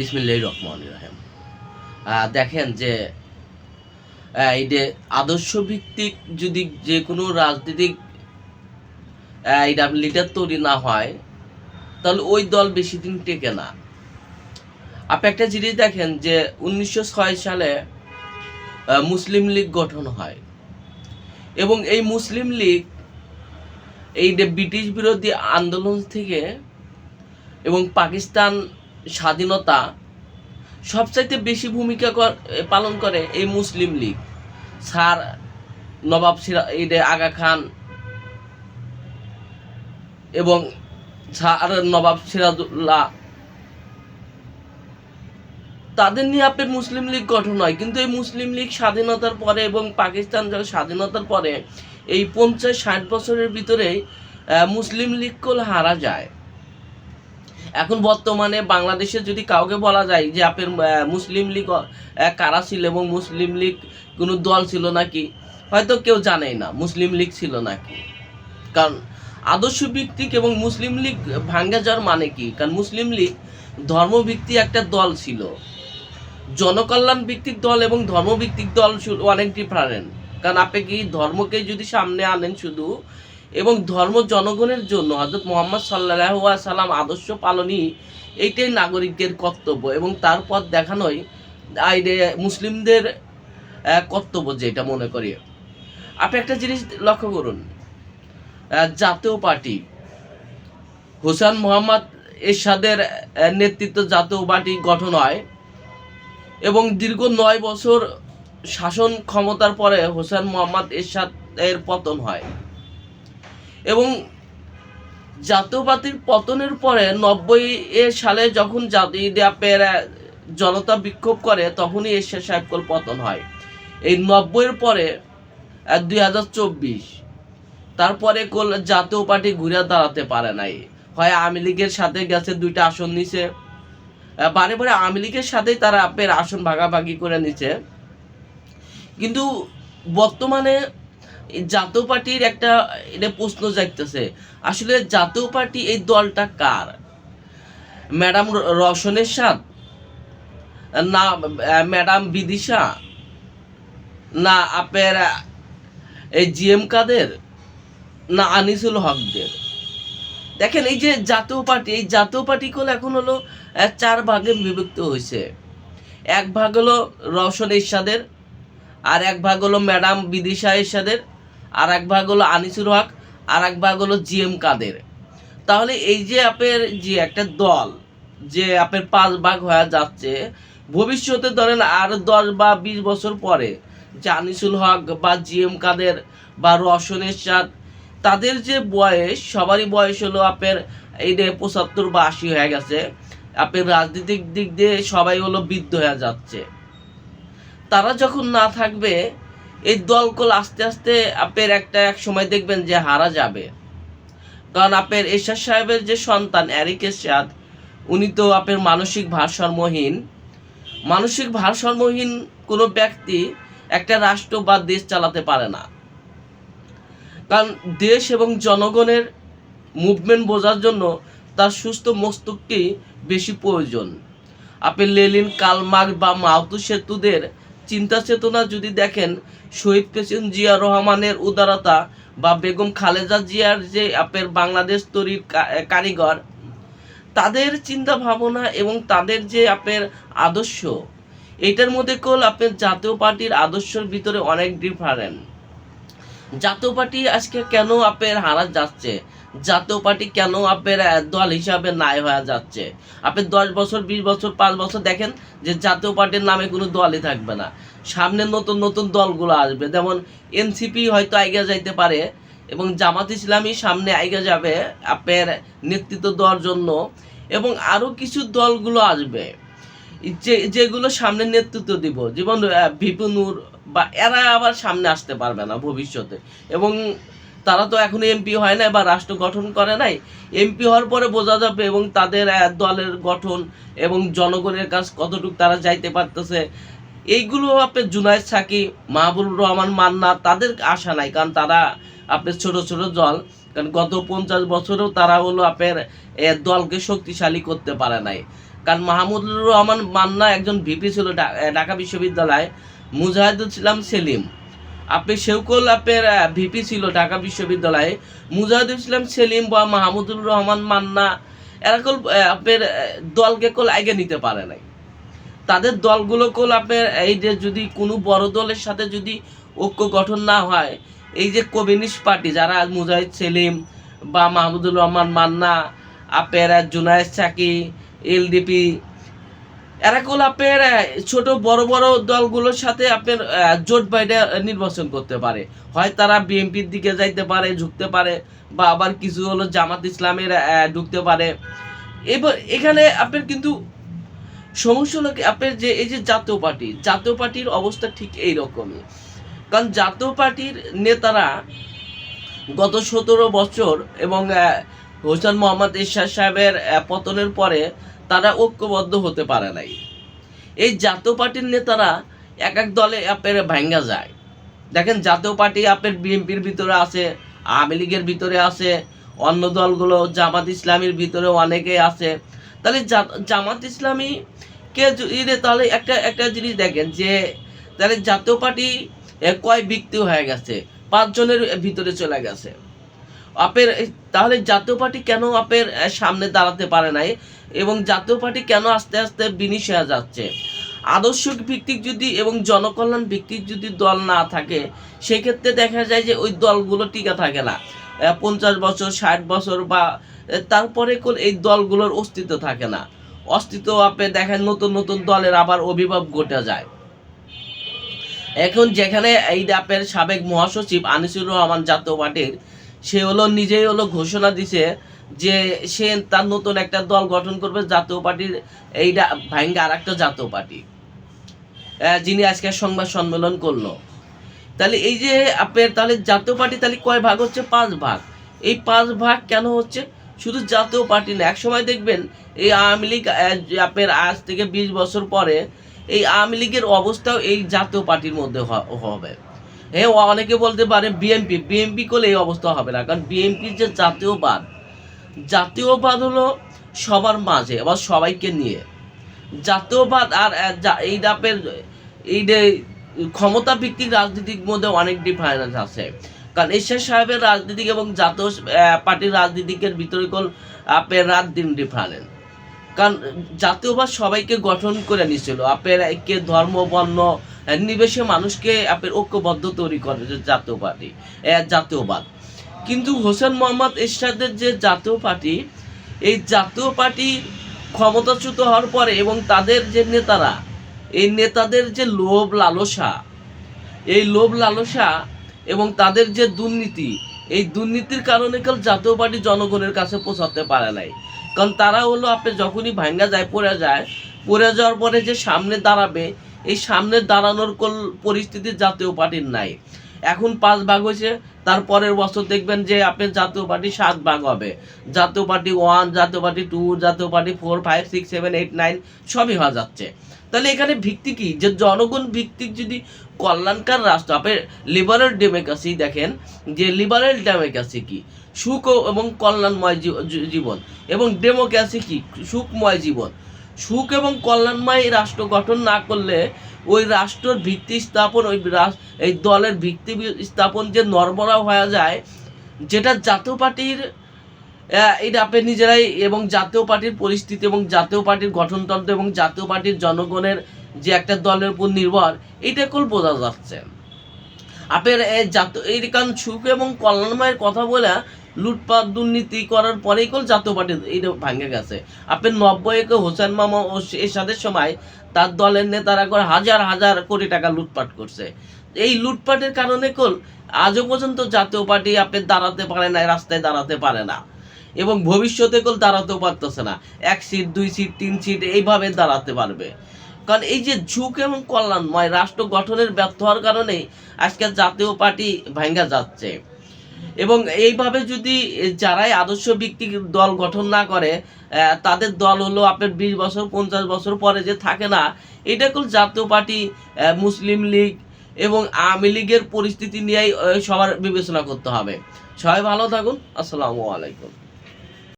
বিসমিল্লাহ রহমান রাহেম। দেখেন যে এই যে আদর্শ ভিত্তিক যদি যে কোনো রাজনৈতিক এটা লিডার তৈরি না হয়, তাহলে ওই দল বেশি দিন টেকে না। আপনি একটা জিনিস দেখেন যে, উনিশশো ছয় সালে মুসলিম লীগ গঠন হয়। এবং এই মুসলিম লীগ, এই যে ব্রিটিশ বিরোধী আন্দোলন থেকে এবং পাকিস্তান স্বাধীনতা সবচাইতে বেশি ভূমিকা পালন করে এই মুসলিম লীগ। স্যার নবাব সিরা আগা খান এবং স্যার নবাব সিরাজুল্লাহ। তাদের নিয়ে আপনার মুসলিম লীগ গঠন হয়, কিন্তু এই মুসলিম লীগ স্বাধীনতার পরে এবং পাকিস্তান স্বাধীনতার পরে এই পঞ্চাশ ষাট বছরের ভিতরেই মুসলিম লীগ কোল হারা যায়। এখন বর্তমানে বাংলাদেশে যদি কাউকে বলা যায় যে আপনার মুসলিম লীগ কারা ছিল এবং মুসলিম লীগ কোনো দল ছিল নাকি, হয়তো কেউ জানেই না, মুসলিম লীগ ছিল নাকি। কারণ আদর্শ ভিত্তিক এবং মুসলিম লীগ ভাঙ্গে যাওয়ার মানে কি? কারণ মুসলিম লীগ ধর্মভিত্তিক একটা দল ছিল। জনকল্যাণ ভিত্তিক দল এবং ধর্মভিত্তিক দল অনেক ডিফারেন্ট কারণ আপনি কি ধর্মকে যদি সামনে আনেন শুধু এবং ধর্ম জনগণের জন্য হজরত মোহাম্মদ সাল্লাহ সাল্লাম আদর্শ পালনই এইটাই নাগরিকদের কর্তব্য এবং তার পথ দেখানোই আইডে মুসলিমদের কর্তব্য যেটা মনে করি। আপনি একটা জিনিস লক্ষ্য করুন জাতীয় পার্টি, হোসেন মোহাম্মদ এরশাদের নেতৃত্ব জাতীয় পার্টি গঠন হয় এবং দীর্ঘ নয় বছর শাসন ক্ষমতার পরে হোসেন মোহাম্মদ এরশাদ এর পতন হয়। এবং জাতীয়পাতির পতনের পরে নব্বই এর সালে যখন জাতি আপনার জনতা বিক্ষোভ করে, তখনই এরশাদ সাহেবকল পতন হয়। এই নব্বইয়ের পরে দুই হাজার চব্বিশ, তারপরে কোল জাতীয় পার্টি ঘুরে দাঁড়াতে পারে নাই। হয় আওয়ামী লীগের সাথে গেছে, দুইটা আসন নিছে। বারে বারে আওয়ামী লীগের সাথেই তারা আপের আসন ভাগাভাগি করে নিছে। কিন্তু বর্তমানে জাতীয় পার্টির একটা এটা প্রশ্ন জাগতেছে। আসলে জাতীয় পার্টি এই দলটা কার? ম্যাডাম র- রওশনের সাথ? না ম্যাডাম বিদিশা? না আপনার আহ, এই জিএম কাদের? না আনিসুল হকদের? দেখেন এই যে জাতীয় পার্টি এই জাতীয় পার্টি কোল এখন হলো চার ভাগে বিভক্ত হয়েছে। এক ভাগ হলো রওশন এরশাদের আর এক ভাগ হলো ম্যাডাম বিদিশা এরশাদের। আর এক ভাগ হলো আনিসুর হক আর এক ভাগ হলো জি এম কাদের। তাহলে এই যে আপনার যে একটা দল, যে আপনার পাঁচ ভাগ হয়ে যাচ্ছে, ভবিষ্যতে ধরেন আর দশ বা বিশ বছর পরে যে আনিসুল হক বা জি এম কাদের বা রওশন এরশাদ, তাদের যে বয়স, সবারই বয়স হলো আপের এই যে পঁচাত্তর বা আশি হয়ে গেছে। আপনার রাজনীতিক দিক দিয়ে সবাই হলো বৃদ্ধ হয়ে যাচ্ছে। তারা যখন না থাকবে এই দলকল আস্তে আস্তে আপনার একটা এক সময় দেখবেন যে হারা যাবে। কারণ আপনার এরশাদ সাহেবের যে সন্তান অ্যারিক এরশাদ, উনি তো আপনার মানসিক ভারসাম্যহীন। মানসিক ভারসাম্যহীন কোনো ব্যক্তি একটা রাষ্ট্র বা দেশ চালাতে পারে না। কারণ দেশ এবং জনগণের মুভমেন্ট বোঝার জন্য তার সুস্থ মস্তিষ্ককেই বেশি প্রয়োজন। আপনি লেলিন কালমার্ক বা মাহতু সেতুদের চিন্তা চেতনা যদি দেখেন, শহীদ প্রেসিডেন্ট জিয়া রহমানের উদারতা বা বেগম খালেদা জিয়ার যে আপের বাংলাদেশ তৈরির কারিগর, তাদের চিন্তা ভাবনা এবং তাদের যে আপনার আদর্শ, এটার মধ্যে কল আপনার জাতীয় পার্টির আদর্শের ভিতরে অনেক ডিফারেন্ট জাতীয় পার্টি আজকে কেন আপের হারা যাচ্ছে? জাতীয় পার্টি কেন আপনার আহ, দল হিসাবে নাই হয়ে যাচ্ছে? আপনি দশ বছর বিশ বছর পাঁচ বছর দেখেন যে জাতীয় পার্টির নামে কোনো দলই থাকবে না। সামনে নতুন নতুন দলগুলো আসবে। যেমন এনসিপি হয়তো আইগা যাইতে পারে এবং জামাত ইসলামী সামনে আইগা যাবে আপনার নেতৃত্ব দেওয়ার জন্য এবং আরও কিছু দলগুলো আসবে। যে যেগুলো সামনে নেতৃত্ব দিব যেমন বিপুনুর বা এরা আবার সামনে আসতে পারবে না ভবিষ্যতে। এবং তারা তো এখনও এমপি হয় নাই বা রাষ্ট্র গঠন করে নাই। এমপি হওয়ার পরে বোঝা যাবে এবং তাদের দলের গঠন এবং জনগণের কাছ কতটুকু তারা যাইতে পারতেছে। এইগুলো আপনার জুনায়দ সাকি, মাহবুবুর রহমান মান্না, তাদের আশা নাই। কারণ তারা আপনার ছোট ছোট দল। কারণ গত পঞ্চাশ বছরেও তারা হলো আপনার দলকে শক্তিশালী করতে পারে নাই। কারণ মাহমুদুর রহমান মান্না একজন ভিপি ছিল ঢাকা বিশ্ববিদ্যালয়। মুজাহিদুল ইসলাম সেলিম। আপনি শেউকুল আপের ভিপি ছিল ঢাকা বিশ্ববিদ্যালয়ে। মুজাহিদুল ইসলাম সেলিম বা মাহমুদুর রহমান মান্না এরকম আপনার দলকে কল আগে নিতে পারে নাই। তাদের দলগুলো কল আপনার এই যে যদি কোনো বড় দলের সাথে যদি ঐক্য গঠন না হয়, এই যে কমিউনিস্ট পার্টি, যারা মুজাহিদ সেলিম বা মাহমুদুর রহমান মান্না আপনার জুনায়েদ সাকি এলডিপি এরা আপনার ছোট বড় বড় দলগুলোর সাথে আপনার জোট বাইরে নির্বাচন করতে পারে। হয় তারা বিএনপির দিকে যাইতে পারে, ঝুঁকতে পারে, বা আবার কিছু হলো জামাত ইসলামের ঢুকতে পারে। এবার এখানে আপনার কিন্তু সমস্যা হলো আপনার যে, এই যে জাতীয় পার্টি, জাতীয় পার্টির অবস্থা ঠিক এই রকমই কারণ জাতীয় পার্টির নেতারা গত সতেরো বছর এবং হোসেন মোহাম্মদ ইরশাদ সাহেবের পতনের পরে তারা ঐক্যবদ্ধ হতে পারে নাই। এই জাতীয় পার্টির নেতারা এক এক দলে আপনার ভাঙ্গা যায়। দেখেন, জাতীয় পার্টি আপনার বিএনপির ভিতরে আছে, আওয়ামী লীগের ভিতরে আছে, অন্য দলগুলো জামাত ইসলামীর ভিতরে অনেকে আছে। তাহলে জামাত ইসলামী কে যদি তাহলে একটা একটা জিনিস দেখেন যে, তাহলে জাতীয় পার্টি কয় ব্যক্তি হয়ে গেছে? পাঁচজনের ভিতরে চলে গেছে। আপের তাহলে জাতীয় পার্টি কেন আপের সামনে দাঁড়াতে পারে নাই? এবং জাতীয় পার্টি কেন আস্তে আস্তে বিনিশ হয়ে যাচ্ছে? আদর্শ ভিত্তিক যদি এবং জনকল্যাণ ভিত্তিক যদি দল না থাকে, সেক্ষেত্রে দেখা যায় যে ওই দলগুলো টিকে থাকে না। পঞ্চাশ বছর, ষাট বছর বা তারপরে কোন এই দলগুলোর অস্তিত্ব থাকে না। অস্তিত্ব আপে দেখেন নতুন নতুন দলের আবার অভিভাব ঘটে যায়। এখন যেখানে এই ডাপের সাবেক মহাসচিব আনিসুর রহমান জাতীয় পার্টির সে হলো, নিজেই হলো ঘোষণা দিছে যে সে তার নতুন একটা দল গঠন করবে জাতীয় পার্টির এইটা ভাঙ্গা আর একটা জাতীয় পার্টি। যিনি আজকে সংবাদ সম্মেলন করল। তাহলে এই যে আপনার তাহলে জাতীয় পার্টি তাহলে কয় ভাগ হচ্ছে? পাঁচ ভাগ। এই পাঁচ ভাগ কেন হচ্ছে? শুধু জাতীয় পার্টি না, একসময় দেখবেন এই আওয়ামী লীগ আপনার আজ থেকে বিশ বছর পরে এই আওয়ামী লীগের অবস্থাও এই জাতীয় পার্টির মধ্যে হবে। হ্যাঁ অনেকে বলতে পারে বিএনপি বিএনপি করলে এই অবস্থা হবে না। কারণ বিএনপির যে জাতীয়বাদ জাতীয়বাদ হলো সবার মাঝে, আবার সবাইকে নিয়ে। জাতীয়বাদ আর এই ডাপের এই যে ক্ষমতা ভিত্তিক রাজনীতির মধ্যে অনেক ডিফারেন্স আছে। কারণ এরশাদ সাহেবের রাজনীতিক এবং জাতীয় পার্টির রাজনীতিকের ভিতরে কোন আপনার রাত দিন ডিফারেন্স কারণ জাতীয়বাদ সবাইকে গঠন করে নিছিল। আপের কে ধর্ম, বর্ণ নিবেশে মানুষকে আপনার ঐক্যবদ্ধ তৈরি করে যে পার্টি জাতীয়বাদ। কিন্তু হোসেন মোহাম্মদ এরশাদের যে জাতীয় পার্টি, এই জাতীয় পার্টি ক্ষমতাচ্যুত হওয়ার পরে এবং তাদের যে নেতারা, এই নেতাদের যে লোভ লালসা, এই লোভ লালসা এবং তাদের যে দুর্নীতি, এই দুর্নীতির কারণে কাল জাতীয় পার্টি জনগণের কাছে পৌঁছাতে পারে নাই। কারণ তারা হলো আপনি যখনই ভাঙ্গা যায়, পড়ে যায়, পড়ে যাওয়ার পরে যে সামনে দাঁড়াবে এই সামনে দাঁড়ানোর কোন পরিস্থিতি জাতীয় পার্টির নাই। এখন পাঁচ ভাগ হয়েছে তারপরের বছর দেখবেন যে আপনার জাতীয় পার্টি সাত ভাগ হবে। Jatiya Party one, Jatiya Party two, Jatiya Party four, five, six, seven, eight, nine সবই হয়ে যাচ্ছে। তাহলে এখানে ভিত্তি কি? যে জনগণ ভিত্তিক যদি কল্যাণকার রাষ্ট্র, আপনি লিবারেল ডেমোক্রেসি দেখেন, যে লিবারেল ডেমোক্রেসি কি? সুখ এবং কল্যাণময় জীবন। এবং ডেমোক্রেসি কি? সুখময় জীবন। সুখ এবং কল্যাণময় রাষ্ট্র গঠন না করলে ওই রাষ্ট্রের ভিত্তি স্থাপন, ওই এই দলের ভিত্তি স্থাপন যে নরবরা হয়ে যায়, যেটা জাতীয় পার্টির এটা আপনি নিজেরাই এবং জাতীয় পার্টির পরিস্থিতি এবং জাতীয় পার্টির গঠনতন্ত্র এবং জাতীয় পার্টির জনগণের যে একটা দলের উপর নির্ভর, এটা কোল বোঝা যাচ্ছে। আপনার জাতীয় এই কারণ সুখ এবং কল্যাণময়ের কথা বলে লুটপাট, দুর্নীতি করার পরেই কোল জাতীয় পার্টি এইটা ভাঙে গেছে। আপনার নব্বইকে হোসেন মামা ও এরশাদের সময় তার দলের নেতারা করে হাজার হাজার কোটি টাকা লুটপাট করছে। এই লুটপাটের কারণে কোল আজও পর্যন্ত জাতীয় পার্টি আপনি দাঁড়াতে পারে না, রাস্তায় দাঁড়াতে পারে না। এবং ভবিষ্যতে কোল দাঁড়াতেও পারতেছে না। এক সিট, দুই সিট, তিন সিট এইভাবে দাঁড়াতে পারবে। কারণ এই যে ঝুঁক এবং কল্যাণময় রাষ্ট্র গঠনের ব্যর্থ হওয়ার কারণেই আজকে জাতীয় পার্টি ভাঙ্গা যাচ্ছে। এবং এইভাবে যদি যারাই আদর্শ ভিত্তিক দল গঠন না করে তাদের দল হলো আপনার বিশ বছর, পঞ্চাশ বছর পরে যে থাকে না, এটা কোন জাতীয় পার্টি মুসলিম লীগ এবং আওয়ামী লীগের পরিস্থিতি নিয়েই সবার বিবেচনা করতে হবে। সবাই ভালো থাকুন, আসসালামু আলাইকুম।